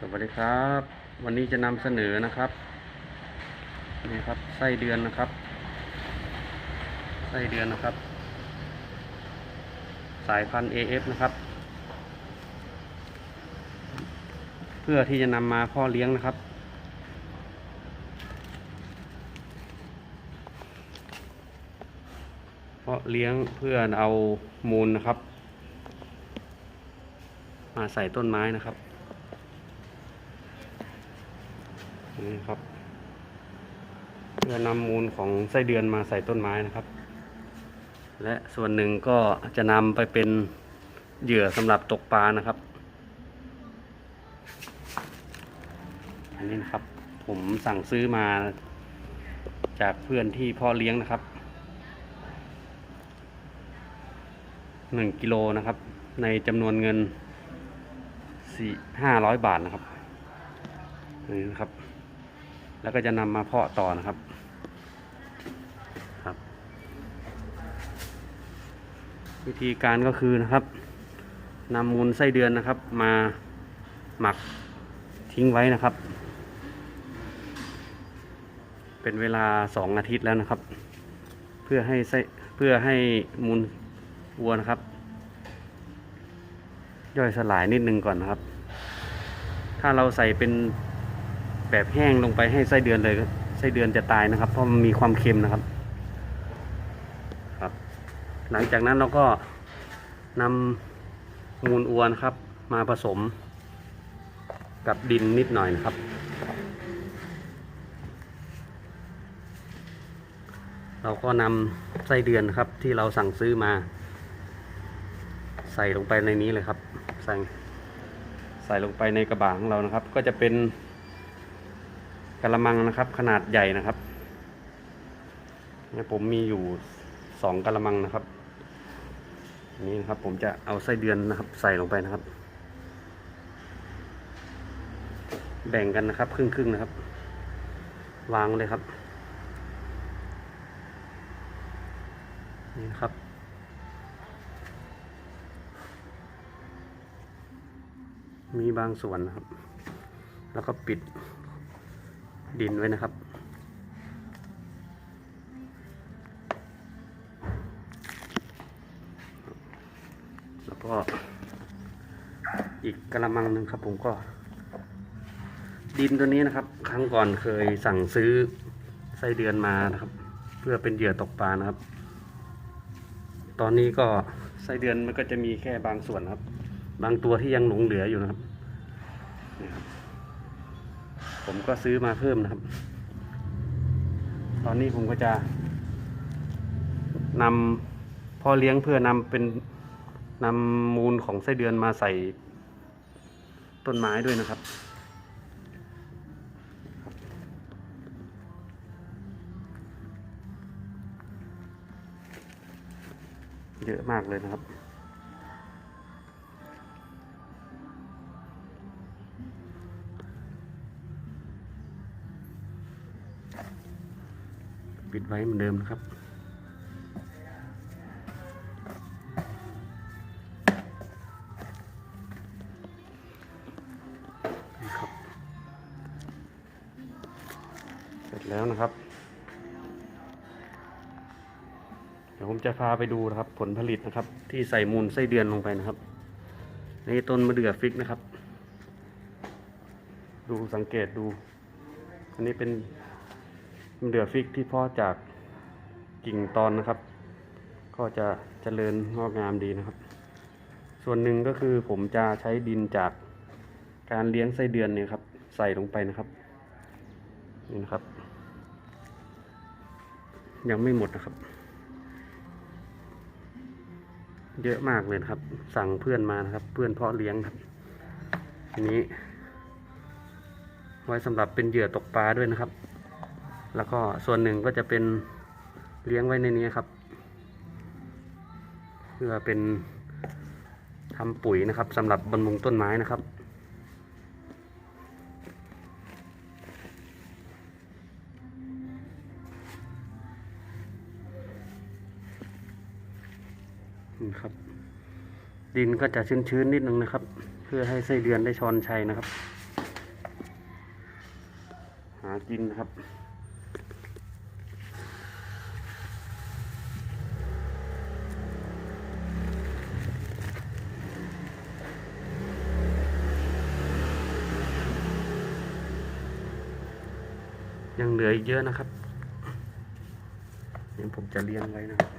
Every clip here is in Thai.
สวัสดีครับ วันนี้จะนำเสนอนะครับนี่ครับไส้เดือนนะครับ ไส้เดือนนะครับ สายพันธุ์ AF นะครับ เพื่อที่จะนำมาพ่อเลี้ยงนะครับ เพราะเลี้ยงเพื่อเอามูลนะครับ มาใส่ต้นไม้นะครับ นี่ครับเพื่อนำมูลของไส้เดือนมาใส่ต้นไม้นะครับ และส่วนหนึ่งก็จะนำไปเป็นเหยื่อสำหรับตกปลานะครับ อันนี้นะครับ ผมสั่งซื้อมาจากเพื่อนที่พ่อเลี้ยงนะครับหนึ่งกิโลนะครับ ในจำนวนเงินสี่ห้าร้อยบาทนะครับนี่นะครับ แล้วก็จะนำมาเพาะต่อนะครับครับ วิธีการก็คือนะครับนำมูลไส้เดือนนะครับ มาหมักทิ้งไว้นะครับ เป็นเวลาสองอาทิตย์แล้วนะครับ เพื่อให้ไส้เพื่อให้มูลวัวนะครับ ย่อยสลายนิดนึงก่อนนะครับ ถ้าเราใส่เป็น แบบแห้งลงไปให้ไส้เดือนเลยไส้เดือนจะตายนะครับ เพราะมันมีความเค็มนะครับ ครับ หลังจากนั้นเราก็นำมูลอวนครับ มาผสม กับดินนิดหน่อยนะครับ เราก็นำไส้เดือนครับ ที่เราสั่งซื้อมา ใส่ลงไปในนี้เลยครับ ใส่ใส่ลงไปในกระบะของเรานะครับ ก็จะเป็น กระมังนะครับ ขนาดใหญ่นะครับเนี่ยผมมีอยู่สองกระมังนะครับนนี้นะครับ ผมจะเอาไส้เดือนนะครับ ใส่ลงไปนะครับ แบ่งกันนะครับ ครึ่งครึ่งนะครับ วางเลยครับ นี่นะครับมีบางส่วนนะครับ แล้วก็ปิด ดินไว้นะครับ แล้วก็อีกกระมังหนึ่งครับ ผมก็ ดินตัวนี้นะครับ ครั้งก่อนเคยสั่งซื้อไส้เดือนมานะครับ เพื่อเป็นเหยื่อตกปลานะครับ ตอนนี้ก็ไส้เดือนมันก็จะมีแค่บางส่วนนะครับ บางตัวที่ยังหลงเหลืออยู่นะครับ ผมก็ซื้อมาเพิ่มนะครับ ตอนนี้ผมก็จะนำพ่อเลี้ยงเพื่อนำเป็นนำมูลของไส้เดือนมาใส่ต้นไม้ด้วยนะครับเยอะมากเลยนะครับ ปิดไว้เหมือนเดิมนะครับ เสร็จแล้วนะครับ เดี๋ยวผมจะพาไปดูนะครับ ผลผลิตนะครับ ที่ใส่มูลไส้เดือนลงไปนะครับ นี่ต้นมะเดื่อฟิกนะครับ ดูสังเกตดู อันนี้เป็น มะเดื่อฟิกที่เพาะจากกิ่งตอนนะครับ ก็จะเจริญงอกงามดีนะครับ ส่วนหนึ่งก็คือผมจะใช้ดินจากการเลี้ยงไส้เดือนเนี่ยครับ ใส่ลงไปนะครับนี่นะครับ ยังไม่หมดนะครับ เยอะมากเลยครับ สั่งเพื่อนมานะครับ เพื่อนเพาะเลี้ยงครับทีนี้ ไว้สำหรับเป็นเหยื่อตกปลาด้วยนะครับ แล้วก็ส่วนหนึ่งก็จะเป็นเลี้ยงไว้ในนี้ครับ เพื่อเป็นทำปุ๋ยนะครับสำหรับบำรุงต้นไม้นะครับ นี่ครับ ดินก็จะชื้นๆนิดนึงนะครับ เพื่อให้ไส้เดือนได้ช้อนชัยนะครับ หากินนะครับ เหลืออีกเยอะนะครับเดี๋ยวผมจะเรียงไว้นะครับ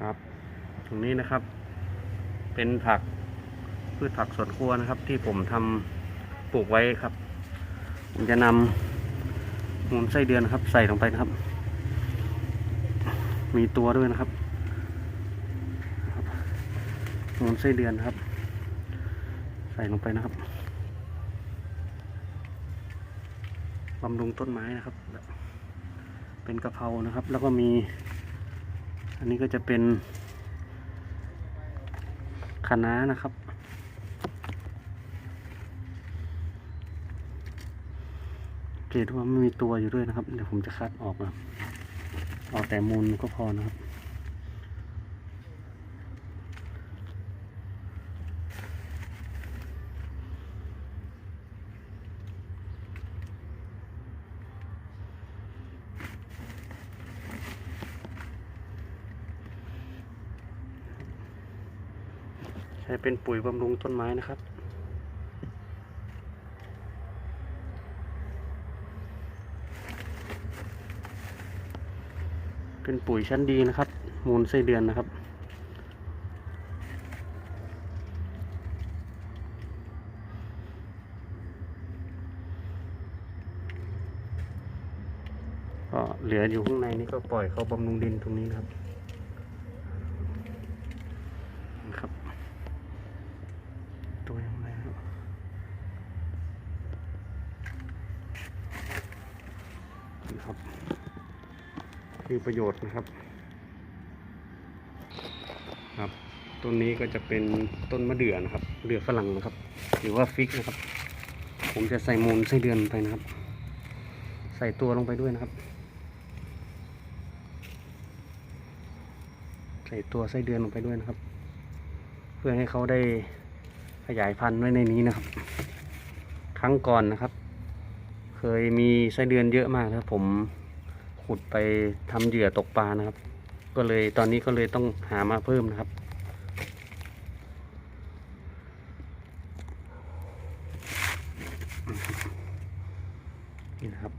ครับตรงนี้นะครับ เป็นผักพืชผักสวนครัวนะครับ ที่ผมทำปลูกไว้ครับ ผมจะนำมูลไส้เดือนนครับ ใส่ลงไปนะครับ มีตัวด้วยนะครับ มูลไส้เดือนนะครับ ใส่ลงไปนะครับบำรุงต้นไม้นะครับ เป็นกะเพรานะครับ แล้วก็มี อันนี้ก็จะเป็นคะน้านะครับ เกตว่าไม่มีตัวอยู่ด้วยนะครับ เดี๋ยวผมจะคัดออกนะครับเอาแต่มูลก็พอนะครับ ช้เป็นปุ๋ยบำรุงต้นไม้นะครับ เป็นปุ๋ยชั้นดีนะครับ มูลไส้เดือนนะครับก็เหลืออยู่ข้างในนี่ก็ปล่อยเขาบำรุงดินตรงนี้นะครับ ตัวยังไงครับนี่ครับ คือ ประโยชน์นะครับ ครับต้นนี้ก็จะเป็นต้นมะเดื่อนะครับเดือฝรั่งนะครับ หรือว่าฟิกนะครับ ผมจะใส่มูลไส้เดือนไปนะครับ ใส่ตัวลงไปด้วยนะครับ ใส่ตัวไส้เดือนลงไปด้วยนะครับ เพื่อให้เขาได้ขยายพันธุ์ไว้ในนี้นะครับ ครั้งก่อนนะครับ เคยมีไส้เดือนเยอะมากนะครับผม ขุดไปทำเหยื่อตกปลานะครับ ก็เลยตอนนี้ก็เลยต้องหามาเพิ่มนะครับ นี่นะครับ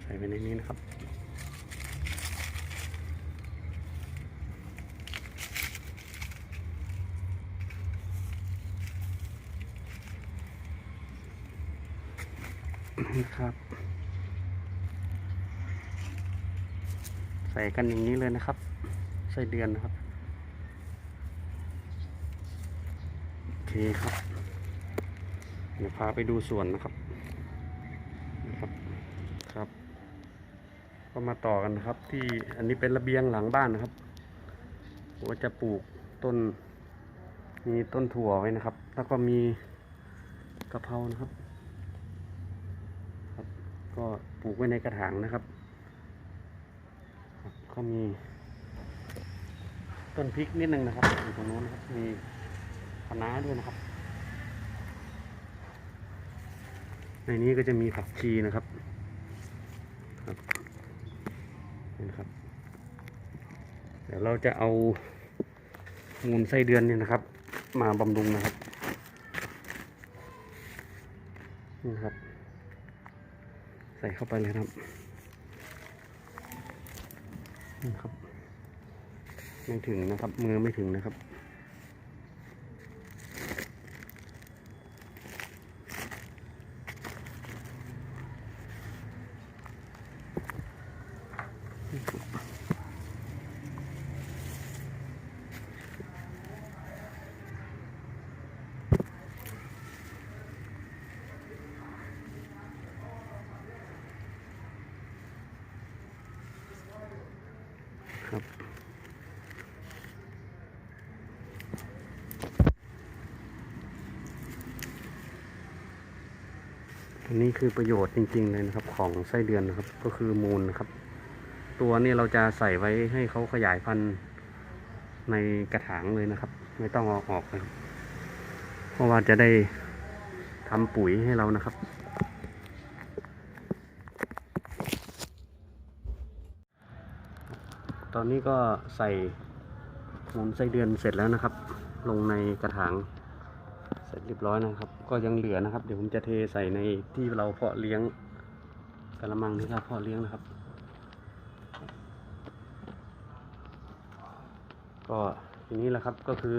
ใส่ไปในนี้นะครับ ใส่ กันอย่างนี้เลยนะครับใส่เดือนนะครับโอเคครับ เดี๋ยวพาไปดูสวนนะครับนะครับครับ ก็มาต่อกันนะครับ ที่อันนี้เป็นระเบียงหลังบ้านนะครับว่าจะปลูกต้น มีต้นถั่วไว้นะครับ แล้วก็มีกะเพรานะครับครับก็ปลูกไว้ในกระถางนะครับ ก็มี ต้นพริกนิดนึงนะครับอยู่ตรงโน้นนะครับ มีคะน้าด้วยนะครับ ในนี้ก็จะมีผักชีนะครับครับนี่นะครับ เดี๋ยวเราจะเอามูลไส้เดือนเนี่ยนะครับ มาบำรุงนะครับนี่นครับ ใส่เข้าไปเลยครับ นี่ครับ ไม่ถึงนะครับ มือไม่ถึงนะครับครับ อันนี้คือประโยชน์จริง ๆ เลยนะครับ ของไส้เดือนนะครับ ก็คือมูลนะครับ ตัวนี้เราจะใส่ไว้ให้เขาขยายพันธุ์ในกระถางเลยนะครับ ไม่ต้องเอาออกนะครับเพราะว่าจะได้ทำปุ๋ยให้เรานะครับตอนนี้ก็ใส่มูลไส้เดือนเสร็จแล้วนะครับ ลงในกระถาง ร็จเรียบร้อยนะครับ ก็ยังเหลือนะครับ เดี๋ยวผมจะเทใส่ในที่เราเพาะเลี้ยงกระมังที่เราเพาะเลี้ยงนะครับ ก็ทีนี้แหละครับก็คือ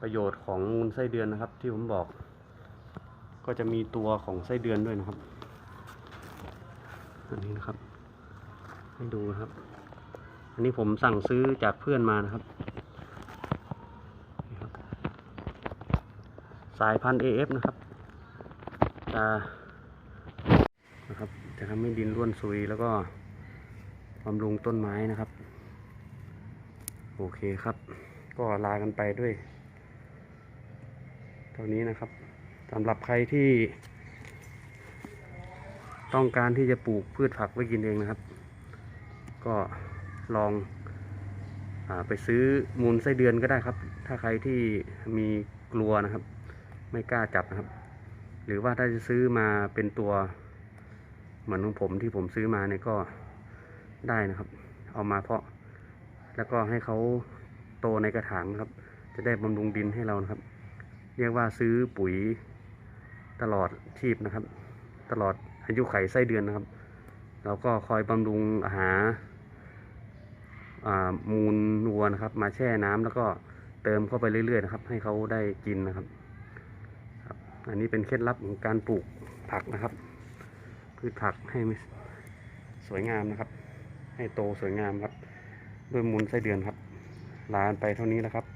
ประโยชน์ของมูลไส้เดือนนะครับ ที่ผมบอก ก็จะมีตัวของไส้เดือนด้วยนะครับ อันนี้นะครับ ให้ดูนะครับ อันนี้ผมสั่งซื้อจากเพื่อนมานะครับนี่ครับ สายพันธุ์ AF นะครับจะนะครับ จะทำให้ดินร่วนซุยแล้วก็บำรุงต้นไม้นะครับ โอเคครับ ก็ลากันไปด้วย เท่านี้นะครับสำหรับใครที่ ต้องการที่จะปลูกพืชผักไว้กินเองนะครับ ก็ลองอไปซื้อมูลไส้เดือนก็ได้ครับ ถ้าใครที่มีกลัวนะครับ ไม่กล้าจับนะครับ หรือว่าถ้าจะซื้อมาเป็นตัว เหมือนของผมที่ผมซื้อมาเนี่ยก็ได้นะครับ เอามาเพาะ แล้วก็ให้เขาโตในกระถางนะครับ จะได้บำรุงดินให้เรานะครับ เรียกว่าซื้อปุ๋ยตลอดชีพนะครับ ตลอดอายุไขไส้เดือนนะครับ เราก็คอยบำรุงอาหารอ่ามูลวัวนะครับ มาแช่น้ำแล้วก็เติมเข้าไปเรื่อยๆนะครับ ให้เขาได้กินนะครับ อันนี้เป็นเคล็ดลับของการปลูกผักนะครับ พืชผักให้สวยงามนะครับ ให้โตสวยงามครับ ด้วยมูลไส้เดือนครับ ลาไปเท่านี้แล้วครับ